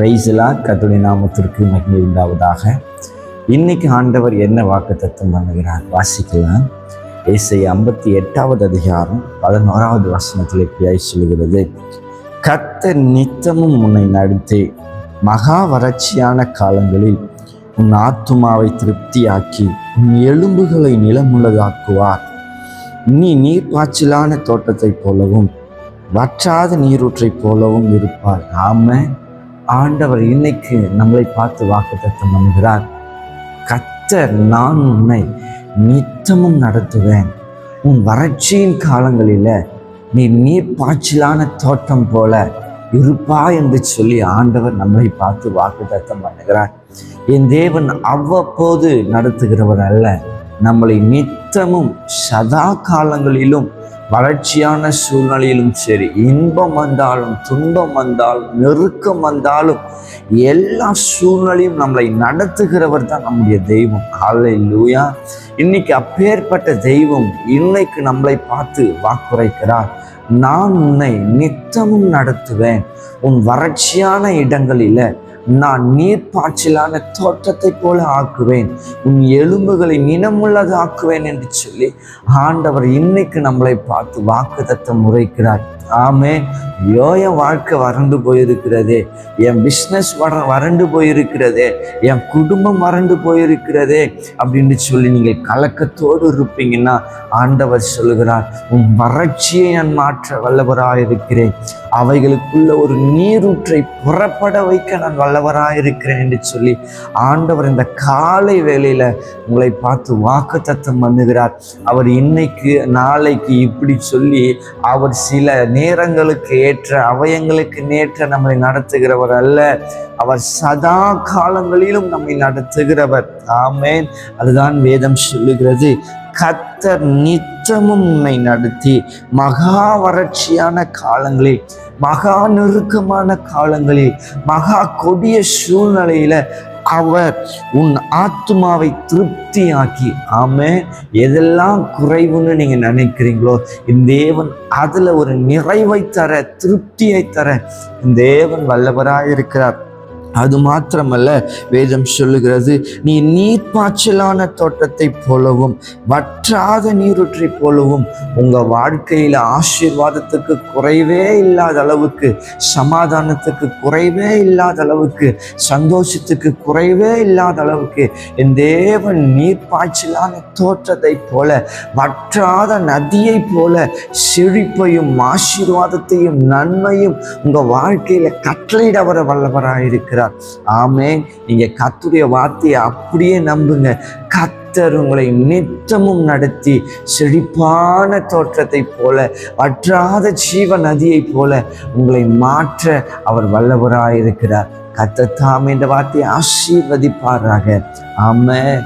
பிரைஸ்லா கத்துடைய நாமத்திற்கு மகிமை உண்டாவதாக. இன்னைக்கு ஆண்டவர் என்ன வாக்கு தத்துவம் பண்ணுகிறார்? வாசிக்கலாம். இசை ஐம்பத்தி எட்டாவது அதிகாரம் பதினோராவது வசனத்தில் எப்படியாய் சொல்கிறது. கத்த நித்தமும் உன்னை நடத்தி மகா வறட்சியான காலங்களில் உன் ஆத்துமாவை திருப்தியாக்கி உன் எலும்புகளை நிலமுள்ளதாக்குவார். நீ நீர்ப்பாய்ச்சலான தோட்டத்தைப் போலவும் வற்றாத நீரூற்றைப் போலவும் இருப்பார். ஆம ஆண்டவர் இன்னைக்கு நம்மளை பார்த்து வாக்குத்தத்தம் பண்ணுகிறார். கத்தர் நான் உன்னை நித்தமும் நடத்துவேன். உன் வறட்சியின் காலங்களில் நீ நீர் பாய்ச்சலான தோட்டம் போல இருப்பா என்று சொல்லி ஆண்டவர் நம்மளை பார்த்து வாக்குத்தத்தம் பண்ணுகிறார். என் தேவன் அவ்வப்போது நடத்துகிறவர் அல்ல நம்மளை நித்தமும் சதா காலங்களிலும் வறட்சியான சூழ்நிலையிலும் சரி இன்பம் வந்தாலும் துன்பம் வந்தாலும் நெருக்கம் வந்தாலும் எல்லா சூழ்நிலையும் நம்மளை நடத்துகிறவர் தான் நம்முடைய தெய்வம். காலை லூயா இன்னைக்கு அப்பேற்பட்ட தெய்வம் இன்னைக்கு நம்மளை பார்த்து வாக்குரைக்கிறார். நான் உன்னை நித்தமும் நடத்துவேன். உன் வறட்சியான இடங்களில் நான் நீர்ப்பாய்ச்சலான தோட்டத்தை போல ஆக்குவேன். உன் எலும்புகளை நினமுள்ளது ஆக்குவேன் என்று சொல்லி ஆண்டவர் இன்னைக்கு நம்மளை பார்த்து வாக்குதத்தம் முறைக்கிறார். ஆமே ஐயோ என் வாழ்க்கை வறண்டு போயிருக்கிறது. என் பிஸ்னஸ் வர வறண்டு போயிருக்கிறது. என் குடும்பம் வறண்டு போயிருக்கிறதே அப்படின்னு சொல்லி நீங்கள் கலக்கத்தோடு இருப்பீங்கன்னா ஆண்டவர் சொல்லுகிறார் உன் வறட்சியை நான் மாற்ற வல்லவராக இருக்கிறேன் அவைகளுக்குள்ள ஒரு நீரூற்றை புறப்பட வைக்க நான் வல்லவராக இருக்கிறேன் என்று சொல்லி ஆண்டவர் இந்த காலை வேளையில் உங்களை பார்த்து வாக்கு தத்தம் பண்ணுகிறார். அவர் இன்னைக்கு நாளைக்கு இப்படி சொல்லி அவர் சில நேரங்களுக்கு ஏற்ற அவயங்களுக்கு நேற்ற நம்மை நடத்துகிறவர் அல்ல. அவர் சதா காலங்களிலும் நம்மை நடத்துகிறவர். ஆமேன். அதுதான் வேதம் சொல்லுகிறது. கத்தர் நித்தமும் உன்னை நடத்தி மகா வறட்சியான காலங்களில் மகா நெருக்கமான காலங்களில் மகா கொடிய சூழ்நிலையில அவர் உன் ஆத்மாவை திருப்தியாக்கி. ஆமே எதெல்லாம் குறைவுன்னு நீங்க நினைக்கிறீங்களோ இந்த தேவன் அதுல ஒரு நிறைவை தர திருப்தியை தர இந்த தேவன் வல்லவராக இருக்கிறார் அது மாத்திரமல்ல வேதம் சொல்லுகிறது நீ நீர்ப்பாய்ச்சலான தோட்டத்தை போலவும் வற்றாத நீரூற்றை போலவும் உங்க வாழ்க்கையில ஆசீர்வாதத்துக்கு குறைவே இல்லாத அளவுக்கு சமாதானத்துக்கு குறைவே இல்லாத அளவுக்கு சந்தோஷத்துக்கு குறைவே இல்லாத அளவுக்கு என் தேவன் நீர்ப்பாய்ச்சலான தோற்றத்தை போல வற்றாத நதியை போல செழிப்பையும் ஆசீர்வாதத்தையும் நன்மையும் உங்க வாழ்க்கையில கட்டளையிட வர வல்லவராக இருக்கிறார் ஆமே நீங்க கத்துடைய வார்த்தையை அப்படியே நம்புங்க. கத்தர் உங்களை நித்தமும் நடத்தி செழிப்பான தோற்றத்தை போல வற்றாத ஜீவ நதியைப் போல உங்களை மாற்ற அவர் வல்லவராயிருக்கிறார். கத்தத்தாம் என்ற வார்த்தையை ஆசீர்வதிப்பாராக. ஆமென்.